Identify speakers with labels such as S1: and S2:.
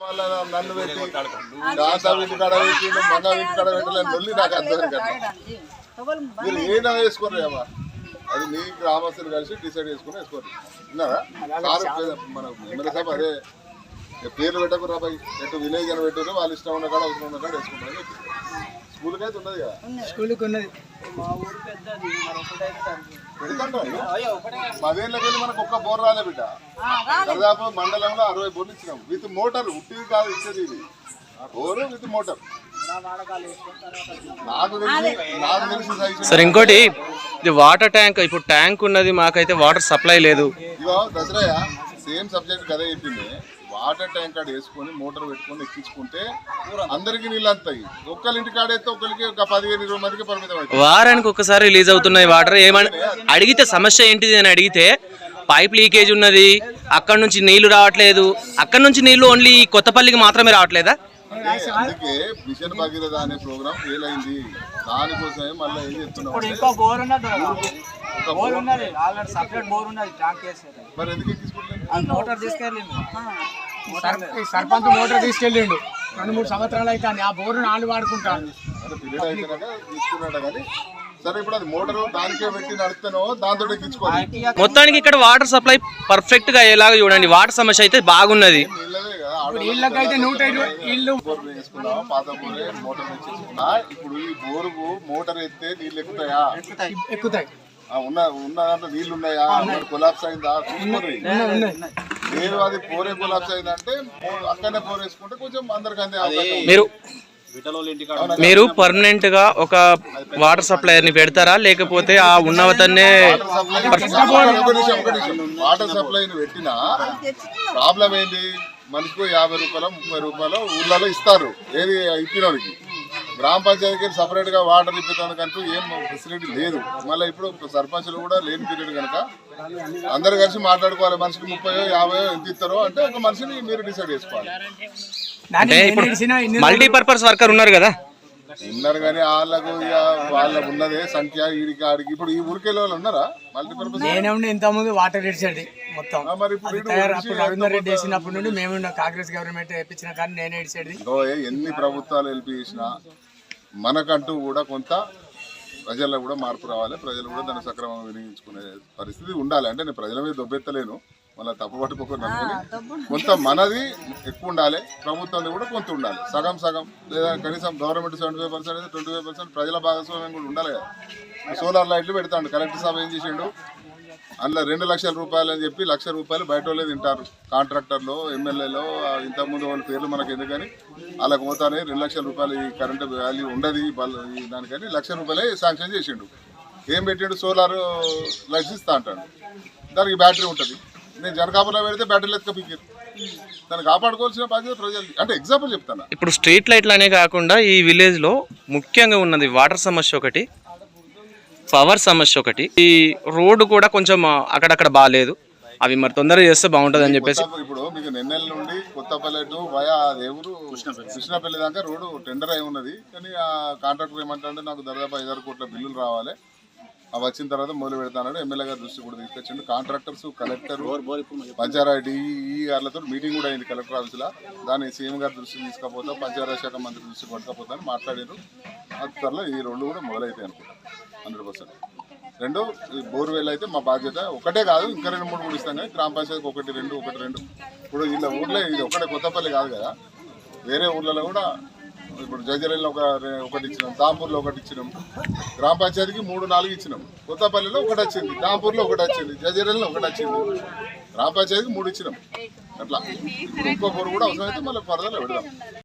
S1: వాళ్ళ నన్ను పెట్టి దాంతో వీటి కాడ పెట్టిండు మగ వీటి కాడ పెట్టలేదు నొల్లి నాకు అర్థం కాదు మీరు ఏదైనా వేసుకోరు ఏమా అది మీ గ్రామస్తులు కలిసి డిసైడ్ చేసుకుని వేసుకోరు విన్నారా? సార్ మన ఎమ్మెల్యే సాబ్ అదే. పేర్లు పెట్టకురా ఎటు విలేజ్ అని పెట్టారు వాళ్ళు ఇష్టం ఉన్న కాడ అవసరం ఉన్న కాడ వేసుకుంటారు. స్కూల్కి అయితే ఉన్నది కదా?
S2: స్కూల్కి ఉన్నది.
S1: పదేళ్ళకి వెళ్ళి మనకు ఒక్క బోర్ రాలే బిడ్డ. దాదాపు మండలంలో అరవై బోర్లు ఇచ్చినాం. విత్ మోటార్ ఉట్టిది కాదు ఇచ్చేది ఇది. Bore with motor.
S3: సరే ఇంకోటి ఇది వాటర్ ట్యాంక్ ఇప్పుడు ట్యాంక్ ఉన్నది మాకైతే వాటర్ సప్లై లేదు.
S1: ఇగో దసరయ్య సేమ్ సబ్జెక్ట్ కదా చెప్పింది. వాటర్ ట్యాంక్ కాడ వేసుకొని మోటార్ పెట్టుకొని ఎక్కించుకుంటే అందరికి నీళ్ళు అంతాయి. ఒక్కరింటి కాడ అయితే ఒక్కరికి ఒక పదిహేను ఇరవై మందికి పరిమితం అవుతుంది.
S3: వారానికి ఒకసారి రిలీజ్ అవుతున్నాయి వాటర్. ఏమని అడిగితే సమస్య ఏంటిది అని అడిగితే పైప్ లీకేజ్ ఉన్నది అక్కడ నుంచి నీళ్ళు రావట్లేదు. అక్కడ నుంచి నీళ్ళు ఓన్లీ కొత్తపల్లికి మాత్రమే రావట్లేదా?
S1: అందుకే- మిషన్ భగీరథ అనే ప్రోగ్రామ్ ఫెయిల్ అయింది దానికోసమే మళ్ళీ ఏం చెప్తున్నాం
S2: ఇప్పుడు
S1: అంటే,
S2: ఇంకో బోర్ ఉన్నది
S1: ఒక
S2: బోర్ ఉన్నది. ఆల్రెడీ సపరేట్ బోర్ ఉన్నది. ట్యాంక్ వేసేది.
S1: మరి ఎందుకు ఎక్కించుకోవట్లేదు
S4: సర్పంచ్ మోటార్ తీసుకెళ్ళిండు. రెండు మూడు సంవత్సరాలు అయితే ఆ బోరు నాలుగు వాడుకుంటాను
S1: సరే ఇప్పుడు అది మోటార్ దానికే పెట్టి నడుస్తానో దాంతో ఎక్కించుకోవాలి.
S3: మొత్తానికి ఇక్కడ వాటర్ సప్లై పర్ఫెక్ట్గా అయ్యేలాగా చూడండి. వాటర్ సమస్య అయితే బాగున్నది.
S4: వీళ్ళకైతే నూట ఇల్లు
S1: బోర్ వేసుకున్నాం పాత బోరే మోటార్ వేసేసుకున్నా ఇప్పుడు ఈ బోరుకు మోటార్ ఎత్తే నీళ్ళు ఎక్కుతాయా?
S4: ఎక్కుతాయి.
S1: ఆ, ఉన్న ఉన్న దాంట్లో నీళ్ళు ఉన్నాయా? కొలాప్స్ అయిందా? చూసుకోండి. నేను అది పోరే కొలాప్స్ అయిందంటే అక్కడనే పోర్ వేసుకుంటే కొంచెం అందరికి అందే.
S3: మీరు మీరు పర్మనెంట్గా ఒక వాటర్ సప్లైయర్ని పెడతారా? లేకపోతే ఆ ఉన్నవతన్నే
S1: వాటర్ సప్లై పెట్టినా ప్రాబ్లం ఏంటి? మనిషికి యాభై రూపాయలు ముప్పై రూపాయలు ఊళ్ళలో ఇస్తారు. ఏది ఇప్పినోడికి. గ్రామ పంచాయతీకి సపరేట్గా వాటర్ ఇప్పించడానికంటూ ఏం ఫెసిలిటీ లేదు. మళ్ళీ ఇప్పుడు సర్పంచులు కూడా లేని పీరియడ్ కనుక అందరు కలిసి మాట్లాడుకోవాలి. మనిషికి ముప్పై యాభై ఎంత ఇస్తారో అంటే ఒక మనిషిని మీరు డిసైడ్ చేసుకోవాలి.
S3: అంటే ఇప్పుడు మల్టీపర్పస్ వర్కర్ ఉన్నారు కదా?
S1: ఉన్నారు కానీ వాళ్ళకు ఇక వాళ్ళకు ఉన్నదే సంఖ్య ఈడికి ఆడికి. ఇప్పుడు ఈ ఊరికెళ్ళే వాళ్ళు ఉన్నారా? మల్టీపర్పస్
S4: నేనే ఉండి ఇంత ముందు వాటర్ ఇడిచేది మొత్తం రవీందర్ రెడ్డి వేసినప్పటి నుండి మేము కాంగ్రెస్ గవర్నమెంట్ వేయించిన కానీ నేనే ఇడిచేది
S1: ఎన్ని ప్రభుత్వాలు చేసినా మనకంటూ కూడా కొంత ప్రజల్లో కూడా మార్పు రావాలి ప్రజలు కూడా దాన్ని సక్రమంగా వినియోగించుకునే పరిస్థితి ఉండాలి. అంటే నేను ప్రజల మీద దొబ్బెత్తలేను మళ్ళీ తప్పు పట్టుకోకుండా అనుకుని కొంత మనది ఎక్కువ ఉండాలి ప్రభుత్వంలో కూడా కొంత ఉండాలి. సగం సగం లేదా కనీసం గవర్నమెంట్ సెవెంటీ ఫైవ్ పర్సెంట్ అయితే ట్వంటీ ఫైవ్ పర్సెంట్ ప్రజల భాగస్వామ్యం కూడా ఉండాలి కదా. సోలార్ లైట్లు పెడతాడు కలెక్టర్ సభ ఏం చేసిండు? అందులో రెండు లక్షల రూపాయలు అని చెప్పి లక్ష రూపాయలు బయట వాళ్ళే తింటారు. కాంట్రాక్టర్లు ఎమ్మెల్యేలో ఇంతకుముందు వాళ్ళ పేర్లు మనకు ఎందుకని వాళ్ళకి పోతానే రెండు లక్షల రూపాయలు ఈ కరెంటు వాల్యూ ఉండదు ఈ దానికని లక్ష రూపాయలే శాంక్షన్ చేసిండు. ఏం పెట్టిండు? సోలార్ లైట్స్ ఇస్తా అంటాడు. దానికి బ్యాటరీ ఉంటుంది. నేను జనకాపులో పెడితే బ్యాటరీ ఎత్తుక పిక్కిరు దాన్ని కాపాడుకోవాల్సిన బాధ్యత ప్రజలు అంటే ఎగ్జాంపుల్ చెప్తాను
S3: ఇప్పుడు స్ట్రీట్ లైట్లు అనే కాకుండా ఈ విలేజ్లో ముఖ్యంగా ఉన్నది వాటర్ సమస్య ఒకటి. పవర్ సమస్య ఒకటి. ఈ రోడ్డు కూడా కొంచెం అక్కడక్కడ బాగాలేదు అవి మరి తొందరగా చేస్తే బాగుంటుంది అని చెప్పేసి.
S1: ఇప్పుడు మీకు నెన్నెల నుండి కొత్తపల్లి టు వయా దేవుడు కృష్ణపల్లి. దాకా రోడ్డు టెండర్ అయి ఉన్నది. కానీ ఆ కాంట్రాక్టర్ ఏమంటాడంటే నాకు దాదాపు ఐదారు కోట్ల బిల్లులు రావాలి. అవి వచ్చిన తర్వాత మొదలు పెడతానని ఎమ్మెల్యే గారి దృష్టి కూడా తీసుకొచ్చిండు. కాంట్రాక్టర్స్ కలెక్టర్ పంచాయతీ ఈ గారితో మీటింగ్ కూడా అయింది కలెక్టర్ ఆఫీసులో. దాన్ని సీఎం గారి దృష్టికి తీసుకపోతా పంచాయతీ శాఖ మంత్రి దృష్టికి పట్టుకపోతా అని మాట్లాడారు అది త్వరలో ఈ రెండు కూడా మొదలవుతాయి అనుకుంటా. Hundred percent. రెండు బోర్వెల్ అయితే మా బాధ్యత. ఒకటే కాదు ఇంకా రెండు మూడు కూడా ఇస్తాం కానీ గ్రామ పంచాయతీకి ఒకటి రెండు ఒకటి రెండు. ఇప్పుడు ఇలా ఊర్లో ఇది ఒకటే కొత్తపల్లి కాదు కదా. వేరే ఊర్లలో కూడా ఇప్పుడు జజరేల్లో ఒక ఒకటి ఇచ్చినాం తాంపూర్లో ఒకటి ఇచ్చినాం. గ్రామ పంచాయతీకి మూడు నాలుగు ఇచ్చినాం. కొత్తపల్లిలో ఒకటి వచ్చింది దాంపూర్లో ఒకటి వచ్చింది జజరేల్లో ఒకటి వచ్చింది. గ్రామ పంచాయతీకి మూడు ఇచ్చినాం. అట్లా. ఇప్పుడు ఇంకో కూడా అవసరమైతే మళ్ళీ ఫర్దర్లో పెడదాం.